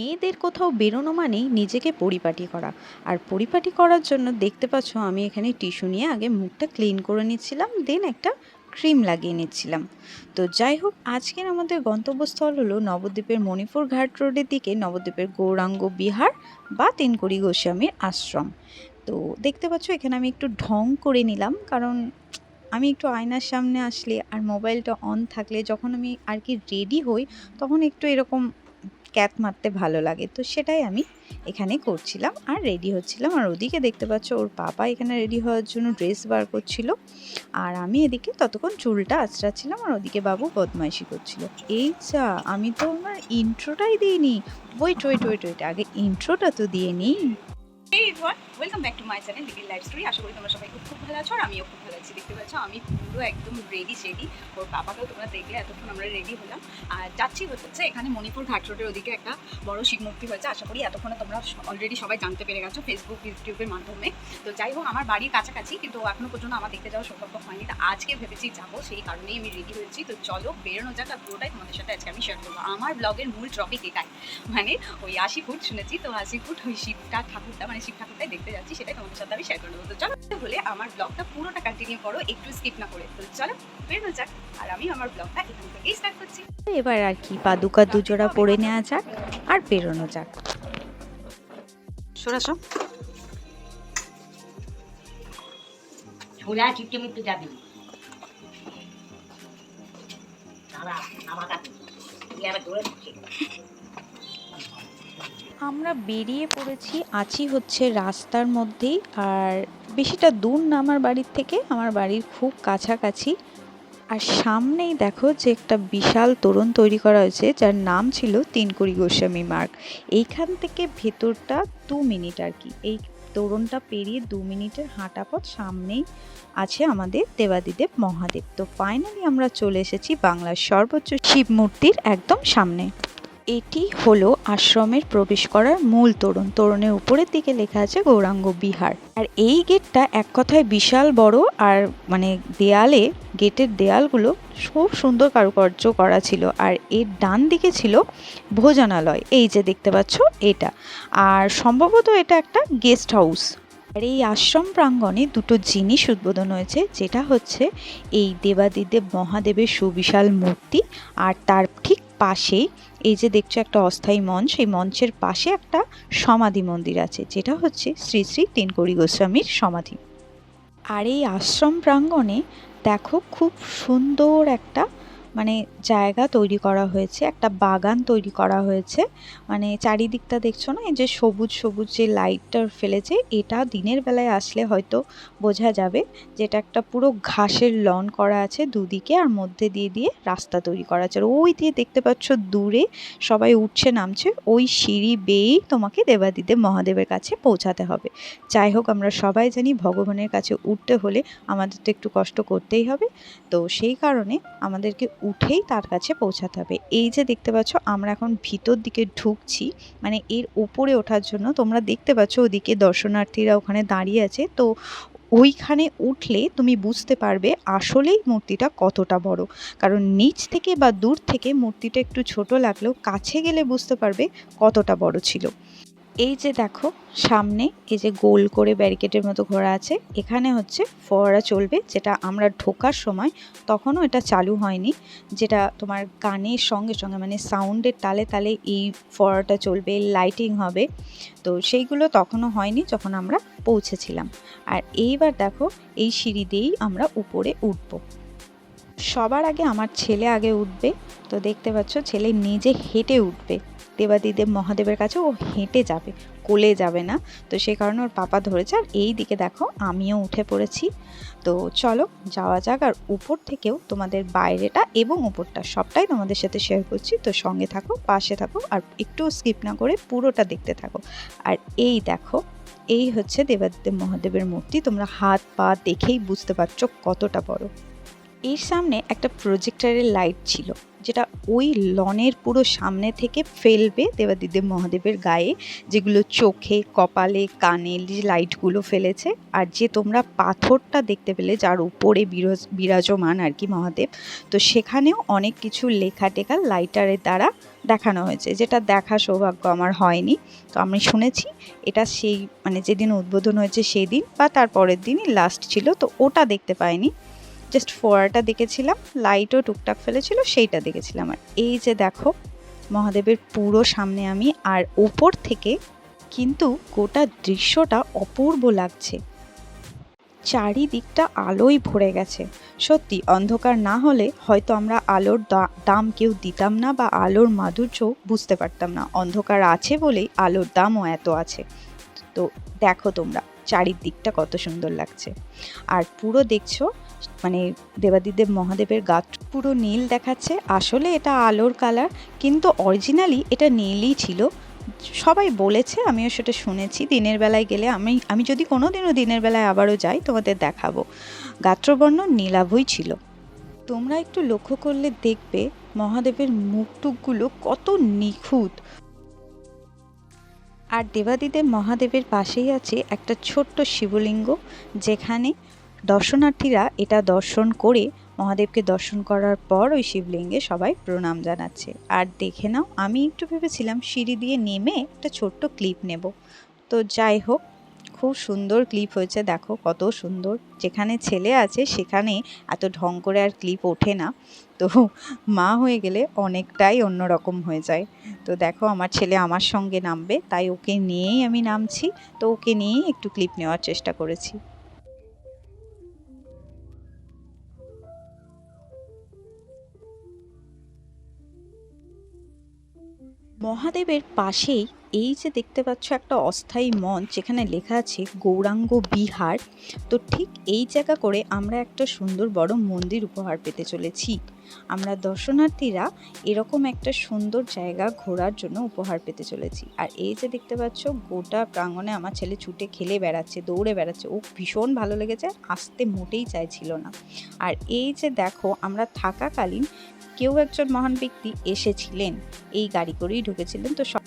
মেয়েদের কোথাও বেরোনো মানেই নিজেকে পরিপাটি করা। আর পরিপাটি করার জন্য দেখতে পাচ্ছ আমি এখানে টিস্যু নিয়ে আগে মুখটা ক্লিন করে নিচ্ছিলাম, দেন একটা ক্রিম লাগিয়ে নিচ্ছিলাম। তো যাই হোক, আজকের আমাদের গন্তব্যস্থল হলো নবদ্বীপের মণিপুর ঘাট রোডের দিকে নবদ্বীপের গৌরাঙ্গ বিহার বা তেনকুড়ি গোস্বামীর আশ্রম। তো দেখতে পাচ্ছ এখানে আমি একটু ঢং করে নিলাম, কারণ আমি একটু আয়নার সামনে আসলে আর মোবাইলটা অন থাকলে যখন আমি আর কি রেডি হই, তখন একটু এরকম ক্যাত মারতে ভালো লাগে। তো সেটাই আমি এখানে করছিলাম। আর রেডি হচ্ছিলাম। আর ওদিকে দেখতে পাচ্ছ ওর পাপা এখানে রেডি হওয়ার জন্য ড্রেস বার করছিল। আর আমি এদিকে ততক্ষণ চুলটা আঁচড়াচ্ছিলাম আর ওদিকে বাবু বদমাইশি করছিল। এই যা, আমি তো আমার ইন্ট্রোটাই দিইনি। ওয়েট ওয়েট ওয়েট ওয়েট আগে ইন্ট্রোটা তো দিয়ে নিই। Welcome back to my channel little life story আশা করি তোমরা সবাই খুব ভালো আছো আর আমিও খুব দেখতে পাচ্ছ, আমি পুরো একদম রেডি সেডি ওর বাবাকেও তোমরা দেখলে, এতক্ষণ আমরা রেডি হলাম। আর যাচ্ছি হচ্ছে এখানে মণিপুর ঘাট রোডের ওদিকে একটা বড় শিব মূর্তি হয়েছে। আশা করি এতক্ষণে তোমরা অলরেডি সবাই জানতে পেরে গেছো ফেসবুক ইউটিউবের মাধ্যমে। তো যাই হোক, আমার বাড়ির কাছাকাছি, কিন্তু এখনও পর্যন্ত আমার দেখতে যাওয়া সৌভাগ্য হয়নি। তা আজকে ভেবেছি যাব, সেই কারণেই আমি রেডি হয়েছি। তো চলো, বেরোনো যাক আর পুরোটাই তোমাদের সাথে আজকে আমি শেয়ার করব। আমার ব্লগের মূল টপিক এটাই। মানে ওই আশি ফুট, শুনেছি? তো আশি ফুট ওই শিবটা, ঠাকুরটা মানে শিব ঠাকুরটাই দেখতে যাচ্ছি, সেটাই তোমাদের সাথে আমি শেয়ার করে দেবো। তো চলো হলে আমার ব্লগটা পুরোটা কন্টিনিউ করো একটু স্কিপ না করে। তো চলো বেরোনো যাক। আর আমি আমার ব্লগটা এখান থেকেই স্টার্ট করছি। এবার আর কি পাদুকা দুজোড়া পরে নেওয়া যাক আর বেরোনো যাক। সরাসো ছোলা চিপটে মিপটে যাবি। দাঁড়া আমার কাছে। আবার দৌড়ে দিচ্ছে। আমরা বেরিয়ে পড়েছি আছি হচ্ছে রাস্তার মধ্যেই, আর বেশিটা দূর না আমার বাড়ির থেকে, আমার বাড়ির খুব কাছাকাছি। আর সামনেই দেখো যে একটা বিশাল তোরণ তৈরি করা হয়েছে, যার নাম ছিল তিনকুড়ি গোস্বামী মার্গ। এইখান থেকে ভেতরটা দু মিনিট আর কি। এই তোরণটা পেরিয়ে দু মিনিটের হাঁটা পথ সামনেই আছে আমাদের দেবাদিদেব মহাদেব। তো ফাইনালি আমরা চলে এসেছি বাংলার সর্বোচ্চ শিব মূর্তির একদম সামনে। এটি হলো আশ্রমের প্রবেশ করার মূল তোরণ। তোরণের উপরের দিকে লেখা আছে গৌরাঙ্গ বিহার। আর এই গেটটা এক কথায় বিশাল বড় আর মানে দেয়ালে, গেটের দেয়ালগুলো খুব সুন্দর কারুকার্য করা ছিল। আর এর ডান দিকে ছিল ভোজনালয়। এই যে দেখতে পাচ্ছ এটা। আর সম্ভবত এটা একটা গেস্ট হাউস। আর এই আশ্রম প্রাঙ্গণে দুটো জিনিস উদ্বোধন হয়েছে, যেটা হচ্ছে এই দেবাদিদেব মহাদেবের সুবিশাল মূর্তি আর তার ঠিক পাশেই এই যে দেখছ একটা অস্থায়ী মঞ্চ সেই মঞ্চের পাশে একটা সমাধি মন্দির আছে, যেটা হচ্ছে শ্রী শ্রী তিনকড়ি গোস্বামীর সমাধি। আর এই আশ্রম প্রাঙ্গণে দেখো খুব সুন্দর একটা মানে জায়গা তৈরি করা হয়েছে, একটা বাগান তৈরি করা হয়েছে। মানে চারিদিকটা দেখছ না, এই যে সবুজ সবুজ যে লাইটটা ফেলেছে, এটা দিনের বেলায় আসলে হয়তো বোঝা যাবে যেটা একটা পুরো ঘাসের লন করা আছে দুদিকে আর মধ্যে দিয়ে দিয়ে রাস্তা তৈরি করা আছে। ওই দিয়ে দেখতে পাচ্ছ দূরে সবাই উঠছে নামছে, ওই সিঁড়ি বেয়েই তোমাকে দেবাদিদেব মহাদেবের কাছে পৌঁছাতে হবে। যাই হোক, আমরা সবাই জানি ভগবানের কাছে উঠতে হলে আমাদের তো একটু কষ্ট করতেই হবে। তো সেই কারণে আমাদেরকে উঠেই তার কাছে পৌঁছাতে হবে। এই যে দেখতে পাচ্ছ, আমরা এখন ভিতর দিকে ঢুকছি মানে এর উপরে ওঠার জন্য তোমরা দেখতে পাচ্ছ ওদিকে দর্শনার্থীরা ওখানে দাঁড়িয়ে আছে। তো ওইখানে উঠলে তুমি বুঝতে পারবে আসলেই মূর্তিটা কতটা বড়। কারণ নিচ থেকে বা দূর থেকে মূর্তিটা একটু ছোট লাগলেও কাছে গেলে বুঝতে পারবে কতটা বড় ছিল। এই যে দেখো, সামনে এই যে গোল করে ব্যারিকেডের মতো ঘোরা আছে, এখানে হচ্ছে ফোয়ারা চলবে, যেটা আমরা ঢোকার সময় তখনও এটা চালু হয়নি, যেটা তোমার গানের সঙ্গে সঙ্গে মানে সাউন্ডের তালে তালে এই ফোয়ারাটা চলবে লাইটিং হবে, তো সেইগুলো তখনও হয়নি যখন আমরা পৌঁছেছিলাম। আর এইবার দেখো, এই সিঁড়ি দিয়েই আমরা উপরে উঠবো। সবার আগে আমার ছেলে আগে উঠবে, তো দেখতে পাচ্ছ ছেলে নিজে হেঁটে উঠবে। দেবাদিদেব মহাদেবের কাছে ও হেঁটে যাবে, কোলে যাবে না। তো সেই কারণে ওর পাপা ধরেছে। আর এই দিকে দেখো, আমিও উঠে পড়েছি। তো চলো, যাওয়া যাক। আর উপর থেকেও তোমাদের বাইরেটা এবং উপরটা সবটাই তোমাদের সাথে শেয়ার করছি। তো সঙ্গে থাকো, পাশে থাকো, আর একটু স্কিপ না করে পুরোটা দেখতে থাকো। আর এই দেখো, এই হচ্ছে দেবাদিদেব মহাদেবের মূর্তি। তোমরা হাত পা দেখেই বুঝতে পারছ কতটা বড়। এর সামনে একটা প্রজেক্টারের লাইট ছিল, যেটা ওই লনের পুরো সামনে থেকে ফেলবে দেবাদিদেব মহাদেবের গায়ে, যেগুলো চোখে, কপালে, কানে, যে লাইটগুলো ফেলেছে। আর যে তোমরা পাথরটা দেখতে পেলে, যার উপরে বিরাজ, বিরাজমান আর কি মহাদেব, তো সেখানেও অনেক কিছু লেখা টেখা লাইটারের দ্বারা দেখানো হয়েছে, যেটা দেখা সৌভাগ্য আমার হয়নি। তো আমি শুনেছি, এটা সেই মানে যেদিন উদ্বোধন হয়েছে সেই দিন বা তার পরের দিনই লাস্ট ছিল, তো ওটা দেখতে পাইনি। জাস্ট ফোয়ারাটা দেখেছিলাম লাইটও টুকটাক ফেলেছিল, সেইটা দেখেছিলাম। আর এই যে দেখো, মহাদেবের পুরো সামনে আমি, আর ওপর থেকে কিন্তু গোটা দৃশ্যটা অপূর্ব লাগছে। চারিদিকটা আলোয় ভরে গেছে। সত্যি, অন্ধকার না হলে হয়তো আমরা আলোর দাম কেউ দিতাম না বা আলোর মাধুর্য বুঝতে পারতাম না। অন্ধকার আছে বলেই আলোর দামও এত আছে। তো দেখো তোমরা, চারিদিকটা কত সুন্দর লাগছে। আর পুরো দেখছ মানে দেবাদিদেব মহাদেবের গাত পুরো নীল দেখাচ্ছে। আসলে এটা আলোর কালার, কিন্তু অরিজিনালি এটা নীলই ছিল। সবাই বলেছে, আমিও সেটা শুনেছি। দিনের বেলায় গেলে আমি আমি যদি কোনো দিনও দিনের বেলায় আবারও যাই, তোমাদের দেখাবো। গাত্রবর্ণ নীলাভই ছিল। তোমরা একটু লক্ষ্য করলে দেখবে মহাদেবের মুখটুকগুলো কত নিখুঁত। আর দেবাদিদেব মহাদেবের পাশেই আছে একটা ছোট্ট শিবলিঙ্গ, যেখানে দর্শনার্থীরা এটা দর্শন করে মহাদেবকে দর্শন করার পর ওই শিবলিঙ্গে সবাই প্রণাম জানাচ্ছে। আর দেখে নাও, আমি একটু ভেবেছিলাম সিঁড়ি দিয়ে নেমে একটা ছোট্ট ক্লিপ নেব। তো যাই হোক, খুব সুন্দর ক্লিপ হয়েছে, দেখো কত সুন্দর। যেখানে ছেলে আছে সেখানে এত ঢং করে আর ক্লিপ ওঠে না। তো মা হয়ে গেলে অনেকটাই অন্যরকম হয়ে যায়। তো দেখো আমার ছেলে আমার সঙ্গে নামবে, তাই ওকে নিয়েই আমি নামছি। তো ওকে নিয়েই একটু ক্লিপ নেওয়ার চেষ্টা করেছি। মহাদেবের পাশেই এই যে দেখতে পাচ্ছ একটা অস্থায়ী মঞ্চ, যেখানে লেখা আছে গৌরাঙ্গ বিহার। তো ঠিক এই জায়গা করে আমরা একটা সুন্দর বড় মন্দির উপহার পেতে চলেছি। আমরা দর্শনার্থীরা এরকম একটা সুন্দর জায়গা ঘোরার জন্য উপহার পেতে চলেছি। আর এই যে দেখতে পাচ্ছ, গোটা প্রাঙ্গণে আমার ছেলে ছুটে খেলে বেড়াচ্ছে, দৌড়ে বেড়াচ্ছে। ও ভীষণ ভালো লেগেছে আসতে মোটেই চাইছিল না। আর এই যে দেখো, আমরা থাকাকালীন কেউ একজন মহান ব্যক্তি এসেছিলেন। এই গাড়ি করেই ঢুকেছিলেন। তো সব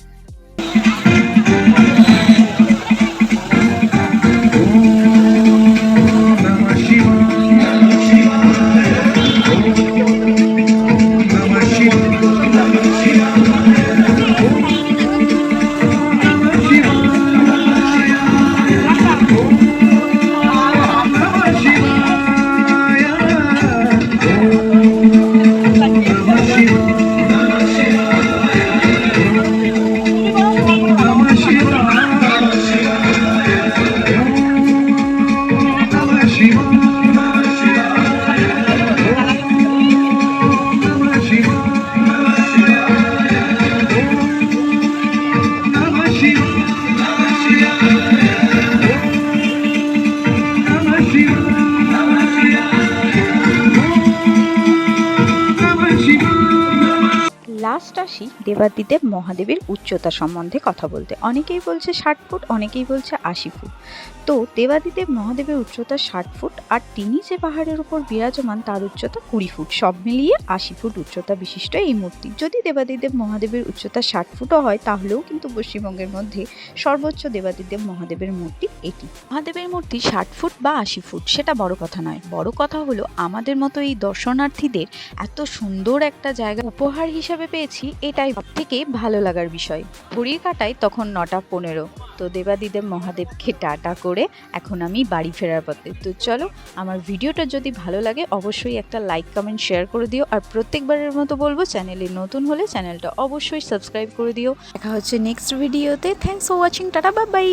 আসি দেবাদিদেব মহাদেবের উচ্চতা সম্বন্ধে কথা বলতে। অনেকেই বলছে ষাট ফুট, অনেকেই বলছে আশি ফুট। তো দেবাদিদেব মহাদেবের উচ্চতা ষাট ফুট আর তিনি যে পাহাড়ের উপর বিরাজমান তার উচ্চতা কুড়ি ফুট। সব মিলিয়ে আশি ফুট উচ্চতা বিশিষ্ট এই মূর্তি। যদি দেবাদিদেব মহাদেবের উচ্চতা ষাট ফুটও হয়, তাহলেও কিন্তু পশ্চিমবঙ্গের মধ্যে সর্বোচ্চ দেবাদিদেব মহাদেবের মূর্তি এটি। মহাদেবের মূর্তি ষাট ফুট বা আশি ফুট, সেটা বড় কথা নয়। বড় কথা হলো, আমাদের মতো এই দর্শনার্থীদের এত সুন্দর একটা জায়গা উপহার হিসাবে পেয়েছি এটাই সব থেকে ভালো লাগার বিষয়। ঘড়ির কাটায় তখন নটা পনেরো। তো দেবাদিদেব মহাদেবকে টাটা করে এখন আমি বাড়ি ফেরার পথে। তো চলো, আমার ভিডিওটা যদি ভালো লাগে অবশ্যই একটা লাইক, কমেন্ট, শেয়ার করে দিও। আর প্রত্যেকবারের মতো বলব, চ্যানেলে নতুন হলে চ্যানেলটা অবশ্যই সাবস্ক্রাইব করে দিও। দেখা হচ্ছে নেক্সট ভিডিওতে। Thanks for watching tata bye bye